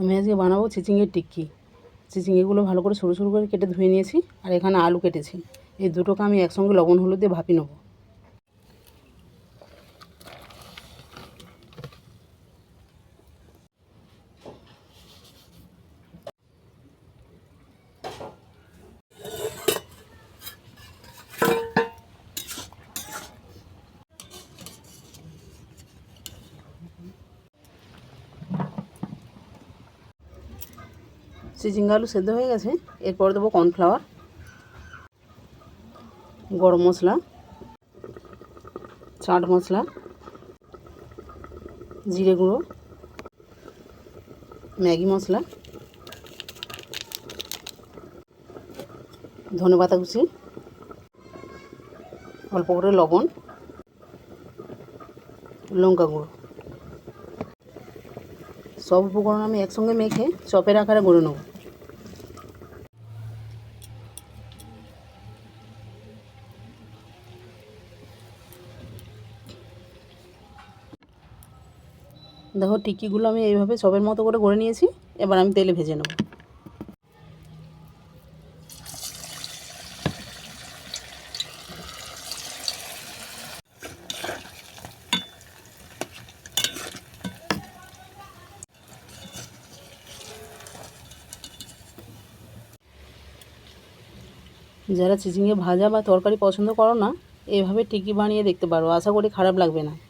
আমি আজকে বানাবো চিচিংয়ের টিক্কি। চিচিংয়েগুলো ভালো করে সরু সরু করে কেটে ধুয়ে নিয়েছি, আর এখানে আলু কেটেছি। এই দুটোকে আমি একসঙ্গে লবণ, হলুদ দিয়ে ভাপি নেব। চিচিঙ্গা আলু সেদ্ধ হয়ে গেছে। এরপর দেবো কর্নফ্লাওয়ার, গরম মশলা, চাট মশলা, জিরে গুঁড়ো, ম্যাগি মশলা, ধনে পাতা কুচি, অল্প করে লবণ, লঙ্কা গুঁড়ো। সব উপকরণ আমি একসঙ্গে মেখে চপের আকারে গড়ে নেব। দেখো টিকিগুলো আমি এইভাবে চপের মতো করে গড়ে নিয়েছি, এবার আমি তেলে ভেজে নেব। যারা চিচিংয়ে ভাজা বা তরকারি পছন্দ করো না, এভাবে টিকি বানিয়ে দেখতে পারো। আশা করি খারাপ লাগবে না।